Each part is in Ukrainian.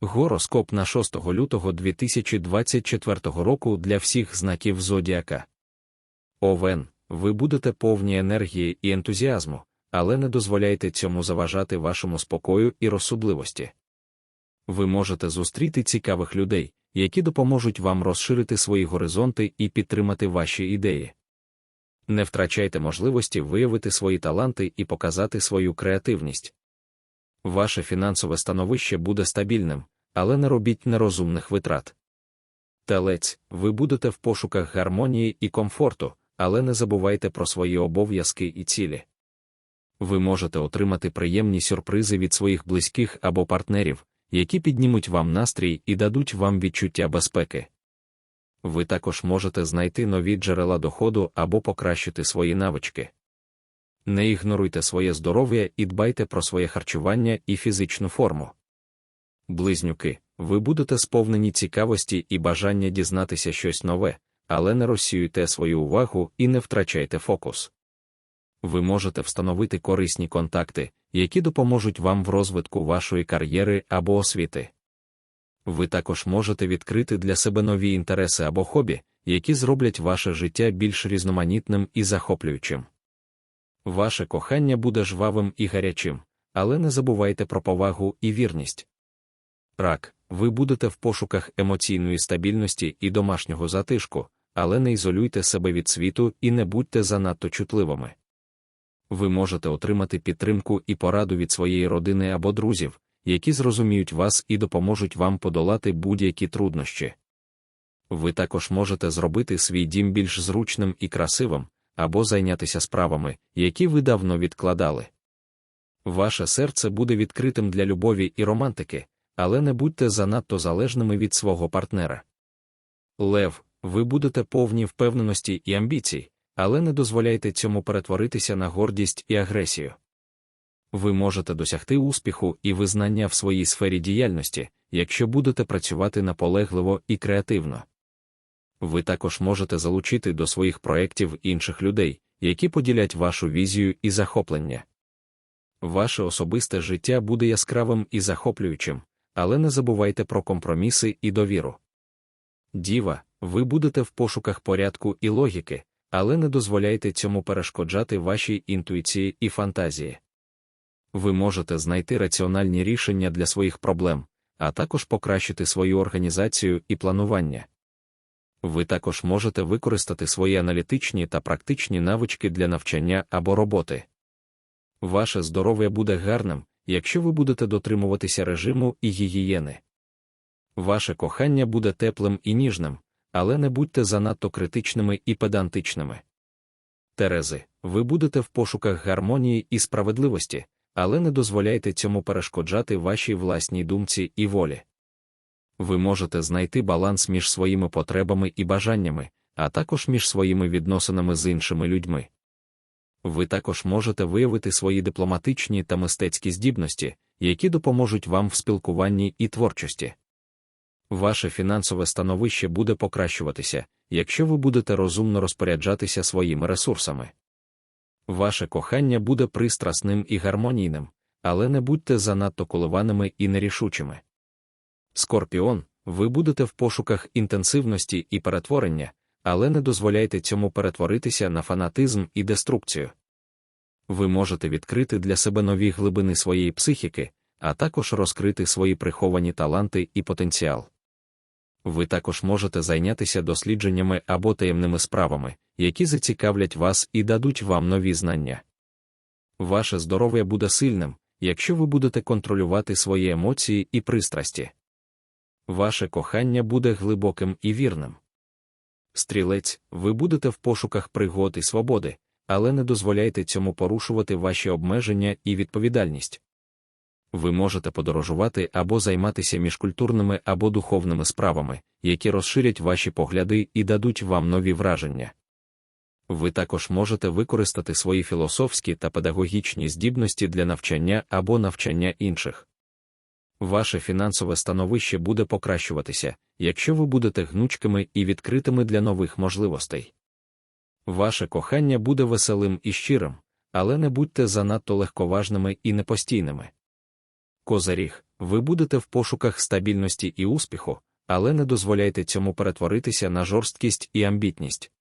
Гороскоп на 6 лютого 2024 року для всіх знаків Зодіака. Овен, ви будете повні енергії і ентузіазму, але не дозволяйте цьому заважати вашому спокою і розсудливості. Ви можете зустріти цікавих людей, які допоможуть вам розширити свої горизонти і підтримати ваші ідеї. Не втрачайте можливості виявити свої таланти і показати свою креативність. Ваше фінансове становище буде стабільним, але не робіть нерозумних витрат. Телець, ви будете в пошуках гармонії і комфорту, але не забувайте про свої обов'язки і цілі. Ви можете отримати приємні сюрпризи від своїх близьких або партнерів, які піднімуть вам настрій і дадуть вам відчуття безпеки. Ви також можете знайти нові джерела доходу або покращити свої навички. Не ігноруйте своє здоров'я і дбайте про своє харчування і фізичну форму. Близнюки, ви будете сповнені цікавості і бажання дізнатися щось нове, але не розсіюйте свою увагу і не втрачайте фокус. Ви можете встановити корисні контакти, які допоможуть вам в розвитку вашої кар'єри або освіти. Ви також можете відкрити для себе нові інтереси або хобі, які зроблять ваше життя більш різноманітним і захоплюючим. Ваше кохання буде жвавим і гарячим, але не забувайте про повагу і вірність. Рак, ви будете в пошуках емоційної стабільності і домашнього затишку, але не ізолюйте себе від світу і не будьте занадто чутливими. Ви можете отримати підтримку і пораду від своєї родини або друзів, які зрозуміють вас і допоможуть вам подолати будь-які труднощі. Ви також можете зробити свій дім більш зручним і красивим, або зайнятися справами, які ви давно відкладали. Ваше серце буде відкритим для любові і романтики, але не будьте занадто залежними від свого партнера. Лев, ви будете повні впевненості і амбіцій, але не дозволяйте цьому перетворитися на гордість і агресію. Ви можете досягти успіху і визнання в своїй сфері діяльності, якщо будете працювати наполегливо і креативно. Ви також можете залучити до своїх проєктів інших людей, які поділять вашу візію і захоплення. Ваше особисте життя буде яскравим і захоплюючим, але не забувайте про компроміси і довіру. Діва, ви будете в пошуках порядку і логіки, але не дозволяйте цьому перешкоджати вашій інтуїції і фантазії. Ви можете знайти раціональні рішення для своїх проблем, а також покращити свою організацію і планування. Ви також можете використати свої аналітичні та практичні навички для навчання або роботи. Ваше здоров'я буде гарним, якщо ви будете дотримуватися режиму і гігієни. Ваше кохання буде теплим і ніжним, але не будьте занадто критичними і педантичними. Терези, ви будете в пошуках гармонії і справедливості, але не дозволяйте цьому перешкоджати вашій власній думці і волі. Ви можете знайти баланс між своїми потребами і бажаннями, а також між своїми відносинами з іншими людьми. Ви також можете виявити свої дипломатичні та мистецькі здібності, які допоможуть вам в спілкуванні і творчості. Ваше фінансове становище буде покращуватися, якщо ви будете розумно розпоряджатися своїми ресурсами. Ваше кохання буде пристрасним і гармонійним, але не будьте занадто коливаними і нерішучими. Скорпіон, ви будете в пошуках інтенсивності і перетворення, але не дозволяйте цьому перетворитися на фанатизм і деструкцію. Ви можете відкрити для себе нові глибини своєї психіки, а також розкрити свої приховані таланти і потенціал. Ви також можете зайнятися дослідженнями або таємними справами, які зацікавлять вас і дадуть вам нові знання. Ваше здоров'я буде сильним, якщо ви будете контролювати свої емоції і пристрасті. Ваше кохання буде глибоким і вірним. Стрілець, ви будете в пошуках пригод і свободи, але не дозволяйте цьому порушувати ваші обмеження і відповідальність. Ви можете подорожувати або займатися міжкультурними або духовними справами, які розширять ваші погляди і дадуть вам нові враження. Ви також можете використати свої філософські та педагогічні здібності для навчання або навчання інших. Ваше фінансове становище буде покращуватися, якщо ви будете гнучкими і відкритими для нових можливостей. Ваше кохання буде веселим і щирим, але не будьте занадто легковажними і непостійними. Козаріг, ви будете в пошуках стабільності і успіху, але не дозволяйте цьому перетворитися на жорсткість і амбітність.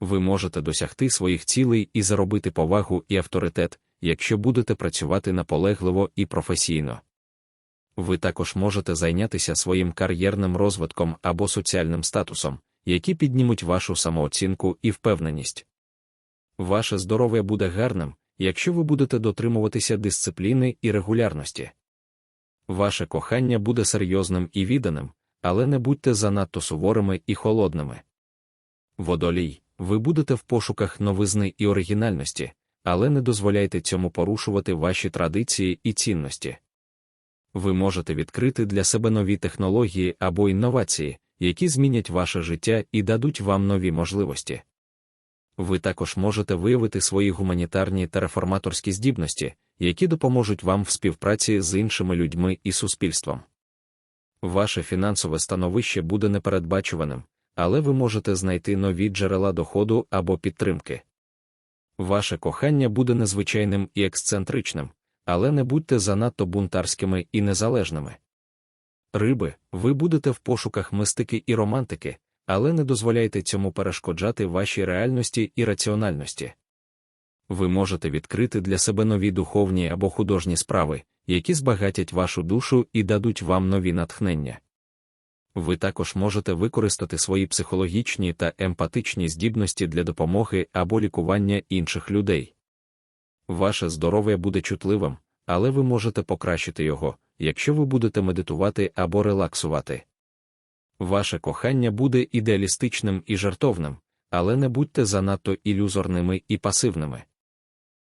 Ви можете досягти своїх цілей і заробити повагу і авторитет, якщо будете працювати наполегливо і професійно. Ви також можете зайнятися своїм кар'єрним розвитком або соціальним статусом, які піднімуть вашу самооцінку і впевненість. Ваше здоров'я буде гарним, якщо ви будете дотримуватися дисципліни і регулярності. Ваше кохання буде серйозним і відданим, але не будьте занадто суворими і холодними. Водолій, ви будете в пошуках новизни і оригінальності, але не дозволяйте цьому порушувати ваші традиції і цінності. Ви можете відкрити для себе нові технології або інновації, які змінять ваше життя і дадуть вам нові можливості. Ви також можете виявити свої гуманітарні та реформаторські здібності, які допоможуть вам в співпраці з іншими людьми і суспільством. Ваше фінансове становище буде непередбачуваним, але ви можете знайти нові джерела доходу або підтримки. Ваше кохання буде незвичайним і ексцентричним, але не будьте занадто бунтарськими і незалежними. Риби, ви будете в пошуках мистики і романтики, але не дозволяйте цьому перешкоджати вашій реальності і раціональності. Ви можете відкрити для себе нові духовні або художні справи, які збагатять вашу душу і дадуть вам нові натхнення. Ви також можете використати свої психологічні та емпатичні здібності для допомоги або лікування інших людей. Ваше здоров'я буде чутливим, але ви можете покращити його, якщо ви будете медитувати або релаксувати. Ваше кохання буде ідеалістичним і жартовним, але не будьте занадто ілюзорними і пасивними.